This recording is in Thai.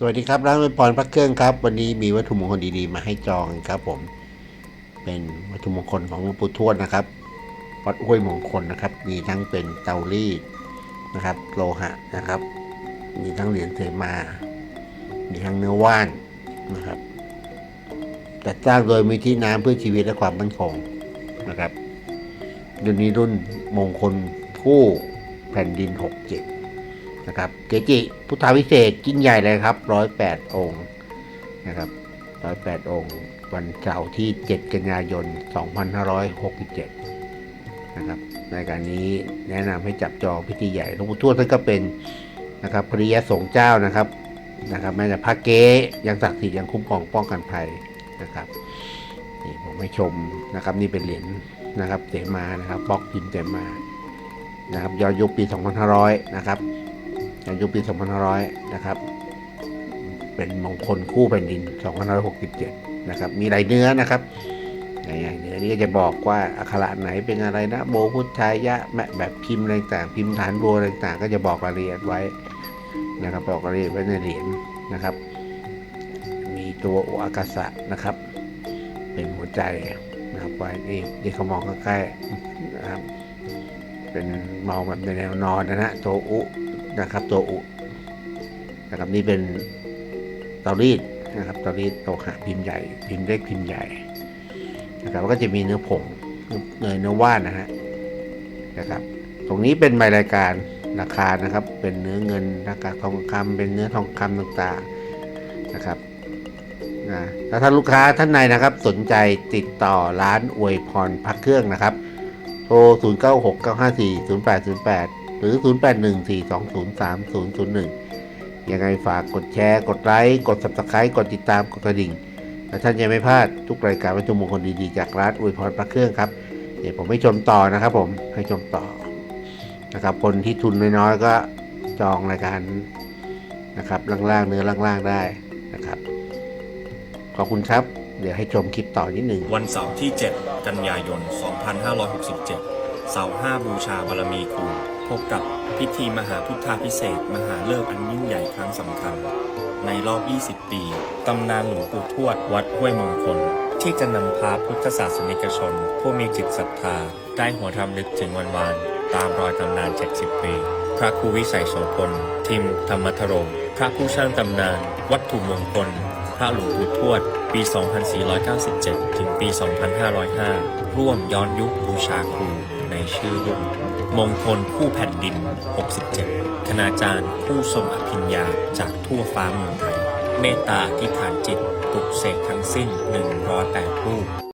สวัสดีครับร้านเป็นพรพระเครื่องครับ วันนี้มีวัตถุมงคลดีๆ มาให้จองครับผมเป็นวัตถุมงคลของหลวงปู่ทวดนะครับวัดห้วยมงคลนะครับ มีทั้งเป็นเตารีดนะครับ โลหะนะครับ มีทั้งเหรียญเสมา มีทั้งเนื้อว่านนะครับจัดสร้างโดยมีที่น้ำเพื่อชีวิตและความมั่นคงนะครับรุ่นนี้รุ่นมงคลคู่แผ่นดิน67 นะครับเกจิพุทธาวิเศษยิ่งใหญ่เลยครับร้อยแปดองค์นะครับร้อยแปดองค์ วันเสาร์ที่7กันยายน2567นห้าร้อยหกสิบเจ็ดนะครับในการนี้แนะนำให้จับจองพิธีใหญ่หลวงปู่ทวดท่านก็เป็นนะครับพริยสงฆ์เจ้านะครับนะครับแม้แต่พระเก๊ยังศักดิ์สิทธิ์ยังคุ้มครองป้องกันภัยนะครับนี่ผมให้ชมนะครับนี่เป็นเหรียญนะครับเสมานะครับบล็อกพิมพ์เสมานะครับย้อนยุคปี 2500 นะครับ ย้อนยุคปี2500 นะครับ เป็นมงคลคู่แผ่นดิน 2567 นะครับ มีหลายเนื้อนะครับหลายๆเนื้อนี่ก็จะบอกว่าอักขระไหนเป็นอะไรนะ โบพุทธายะแมแบบพิมพ์อะไรต่างพิมพ์ฐานโบอะไรต่างก็จะบอกรายละเอียดไว้นะครับบอกรายละเอียดไว้ในเหรียญนะครับ มีตัวโออากาสะนะครับ เป็นหัวใจนะครับไว้นี่นี่เขามองใกล้ๆนะครับเป็นมองแบบในแนวนอนนะฮะตัวอุ นะครับ ตัวอุนะครับนี่เป็นเตารีดนะครับเตารีดโลหะพิมพ์ใหญ่ พิมพ์เล็กพิมพ์ใหญ่นะครับก็จะมีเนื้อผงเนื้อเนื้อว่านนะฮะนะครับ ตรงนี้เป็นใบรายการราคานะครับ เป็นเนื้อเงินราคาทองคำเป็นเนื้อทองคำต่างๆนะครับนะแล้วถ้าลูกค้าท่านใดนะครับ สนใจติดต่อร้านอวยพรพักเครื่องนะครับโทร 0 หรือ 0 8 1 4 2 0 3 0 0 1 ยังไงฝากกดแชร์ กดไลค์ กด subscribe กดติดตาม กดกระดิ่ง และท่านจะไม่พลาดทุกรายการวัตถุมงคลดีๆ จากร้านอวยพรพระเครื่องครับ เดี๋ยวผมให้ชมต่อนะครับผม ให้ชมต่อนะครับ คนที่ทุนน้อยๆก็จองรายการนะครับล่างๆเนื้อล่างๆได้นะครับ ขอบคุณครับ เดี๋ยวให้ชมคลิปต่อนิดหนึ่ง วันเสาร์ที่ 7 กันยายน 2567 เสาร์5บูชาบารมีครู พบกับพิธีมหาพุทธาพิเศษ มหาเลิกอันยิ่งใหญ่ครั้งสำคัญ ในรอบ 20 ปี ตำนานหลวงปู่ทวดวัดห้วยมงคล ที่จะนำพาพุทธศาสนิกชน ผู้มีจิตศรัทธา ได้หัวรำลึกถึงวันวาน ตามรอยตำนาน 70 ปี พระครูวิสัยโสพล ทิม ธรรมทโรพระผู้ช่างตำนาน วัตถุมงคล พระหลวงปู่ทวด ปี 2497 ถึงปี 2505 ร่วมย้อนยุคบูชาครูในชื่อรุ่น มงคลคู่แผ่นดิน 67 คณาจารย์ผู้ทรงอภิญญาจากทั่วฟ้าเมืองไทย เมตตาอธิษฐานจิตปลุกเสกทั้งสิ้น 108รูป